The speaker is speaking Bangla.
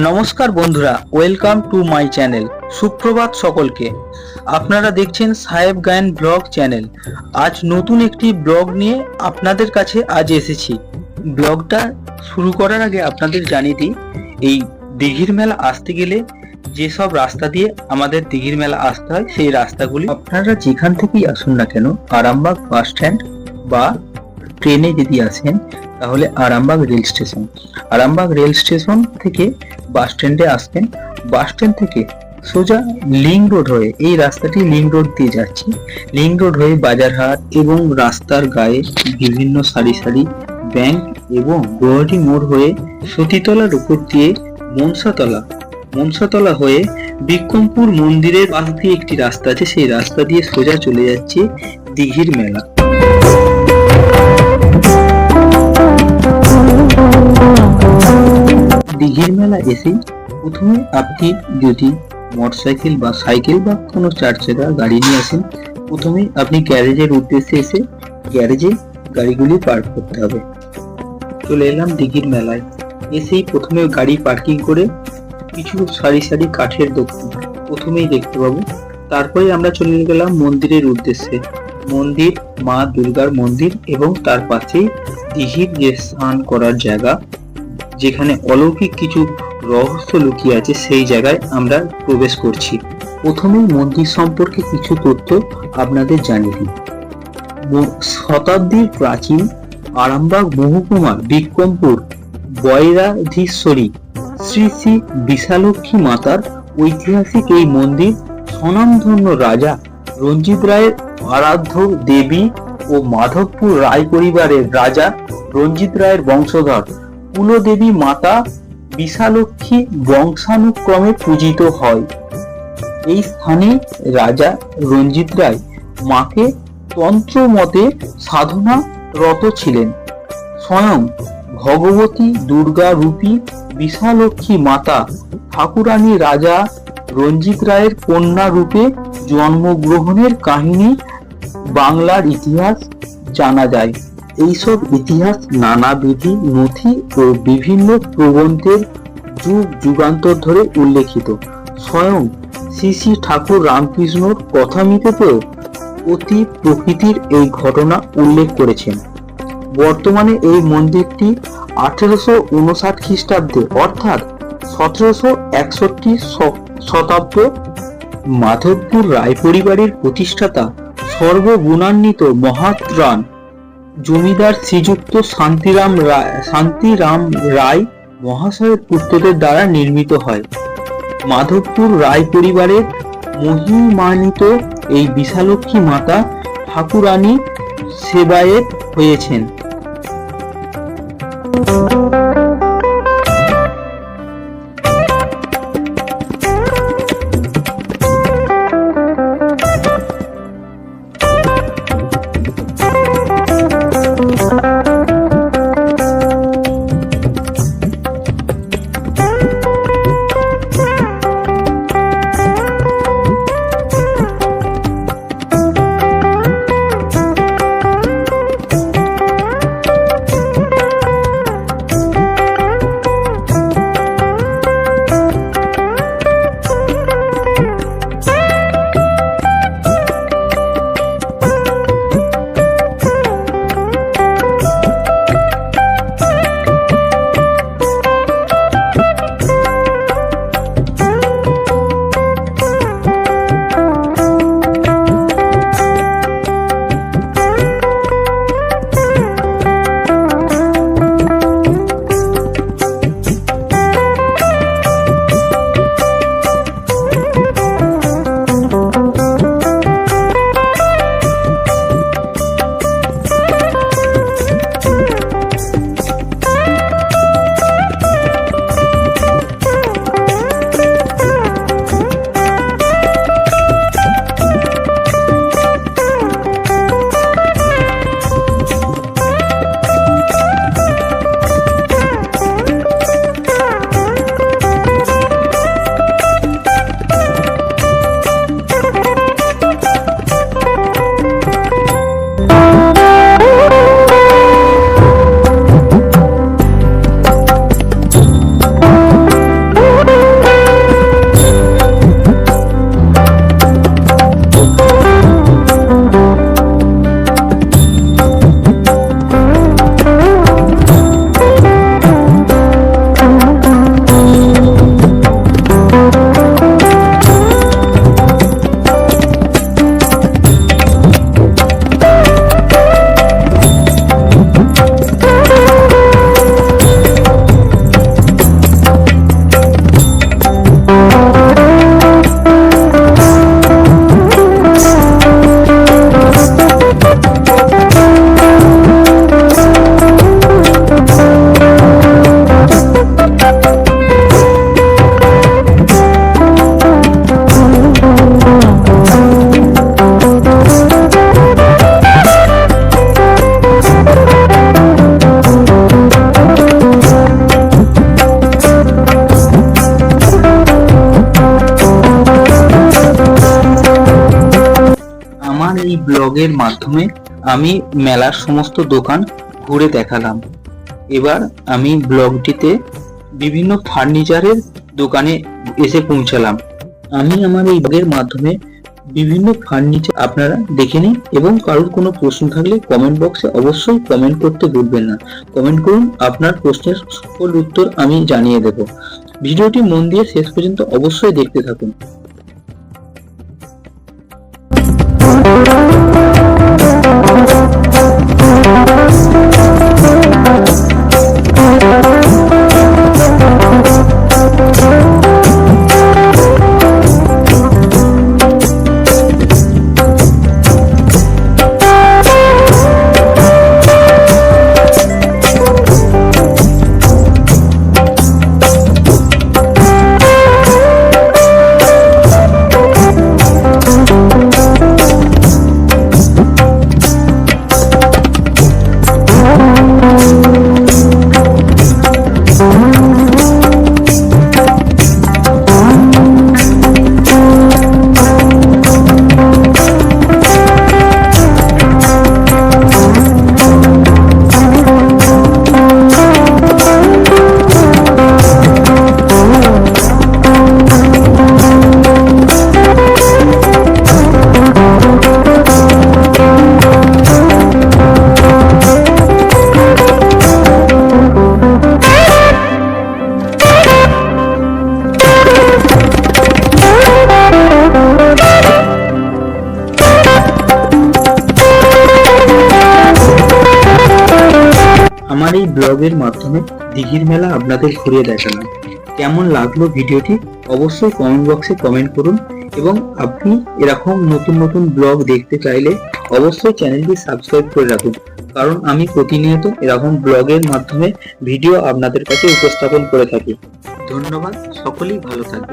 নমস্কার বন্ধুরা ওয়েলকাম টু মাই চ্যানেল সুপ্রভাত সকলকে। আপনারা দেখছেন সাহেব গায়ন ব্লগ চ্যানেল আজ নতুন একটি ব্লগ নিয়ে আপনাদের কাছে আজ এসেছি। ব্লগটা শুরু করার আগে আপনাদের জানিয়ে দিই, এই দিঘির মেলা আসতে গেলে যেসব রাস্তা দিয়ে আমাদের দিঘির মেলা আসতে হয়, সেই রাস্তাগুলি আপনারা যেখান থেকেই আসুন না কেন, আরামবাগ বাস স্ট্যান্ড বা ট্রেনে যদি আসেন তাহলে Arambagh rail station. Arambagh rail station থেকে বাস স্ট্যান্ডে আসবেন। বাস স্ট্যান্ড থেকে সোজা লিং রোড হয়ে এই রাস্তাটি লিং রোড দিয়ে যাচ্ছে। লিং রোড হয়ে বাজারহাট এবং রাস্তার গায়ে বিভিন্ন সারি সারি ব্যাংক এবং গুয়াহাটি মোড় হয়ে সতীতলার উপর দিয়ে মনসাতলা। মনসাতলা হয়ে বিক্রমপুর মন্দিরের পাশ দিয়ে একটি রাস্তা আছে। সেই রাস্তা দিয়ে সোজা চলে যাচ্ছে দিঘির মেলা। দিঘির মেলা এসেই প্রথমে আপনি যদি মোটরসাইকেল বা সাইকেল বা কোনো চার চাকা গাড়ি নিয়ে আসেন প্রথমেই আপনি গ্যারেজের উদ্দেশ্যে এসে গ্যারেজে গাড়িগুলি পার্ক করতে হবে। চলে এলাম দিঘির মেলায়। এসেই প্রথমে গাড়ি পার্কিং করে কিছু সারি সারি কাঠের দোকান প্রথমেই দেখতে পাবো। তারপরে আমরা চলে গেলাম মন্দিরের উদ্দেশ্যে। মন্দির, মা দুর্গার মন্দির এবং তার পাশেই দিঘির যে স্নান করার জায়গা। যেখানে অলৌকিক কিছু রহস্য লুকিয়ে আছে, সেই জায়গায় আমরা প্রবেশ করছি। প্রথমেই মন্দির সম্পর্কে কিছু তথ্য আপনাদের জানিয়ে দিই। শতাব্দীর প্রাচীন আরামবাগ মহকুমার বিক্রমপুর বৈরাধীশ্বরী শ্রী শ্রী বিশালক্ষী মাতার ঐতিহাসিক এই মন্দির স্বনামধন্য রাজা রঞ্জিত রায়ের আরাধ্য দেবী ও মাধবপুর রায় পরিবারের রাজা রঞ্জিত রায়ের বংশধর। কুলদেবী মাতা বিশালক্ষী বংশানুক্রমে পূজিত হয়। এই স্থানে রাজা রঞ্জিত রায় মাকে তন্ত্র মতে সাধনা রত ছিলেন। স্বয়ং ভগবতী দুর্গা রূপী বিশালক্ষী মাতা ঠাকুরানী রাজা রঞ্জিত রায়ের কন্যা রূপে জন্মগ্রহণের কাহিনী বাংলার ইতিহাস জানা যায়। এইসব ইতিহাস নানাবিধি নথি ও বিভিন্ন প্রবন্ধের যুগ যুগান্তর ধরে উল্লেখিত। স্বয়ং শ্রী শ্রী ঠাকুর রামকৃষ্ণর কথামিতেতেও অতি প্রকৃতির এই ঘটনা উল্লেখ করেছেন। বর্তমানে এই মন্দিরটি আঠেরোশো উনষাট খ্রিস্টাব্দে, অর্থাৎ সতেরোশো একষট্টি শতাব্দ মাধবপুর রায় পরিবারের প্রতিষ্ঠাতা সর্বগুণান্বিত মহাত্রাণ জমিদার শ্রীযুক্ত শান্তিরাম রায় শান্তিরাম রায় মহাশয়ের পুত্রদের দ্বারা নির্মিত হয়। মাধবপুর রায় পরিবারের মহিমানিত এই বিশালক্ষী মাতা ঠাকুরানী সেবায়েত হয়েছেন। ব্লগের মাধ্যমে আমি মেলার সমস্ত দোকান ঘুরে দেখালাম। এবার আমি ব্লগটিতে বিভিন্ন ফার্নিচারের দোকানে এসে পৌঁছালাম। আমি আমার এই ব্লগের মাধ্যমে বিভিন্ন ফার্নিচার আপনারা দেখে নিন এবং কারোর কোনো প্রশ্ন থাকলে কমেন্ট বক্সে অবশ্যই কমেন্ট করতে ভুলবেন না। কমেন্ট করুন, আপনার প্রশ্নের সকল উত্তর আমি জানিয়ে দেব। ভিডিওটি মন দিয়ে শেষ পর্যন্ত অবশ্যই দেখতে থাকুন। ব্লগের মাধ্যমে দিঘির মেলা আপনাদের ঘুরিয়ে দেখালাম। কেমন লাগল ভিডিওটি অবশ্যই কমেন্ট বক্সে কমেন্ট করুন এবং আপনি এরকম নতুন নতুন ব্লগ দেখতে চাইলে অবশ্যই চ্যানেলটি সাবস্ক্রাইব করে রাখুন। কারণ আমি প্রতিনিয়ত এরকম ব্লগের মাধ্যমে ভিডিও আপনাদের কাছে উপস্থাপন করে থাকি। ধন্যবাদ, সকলেই ভালো থাকবে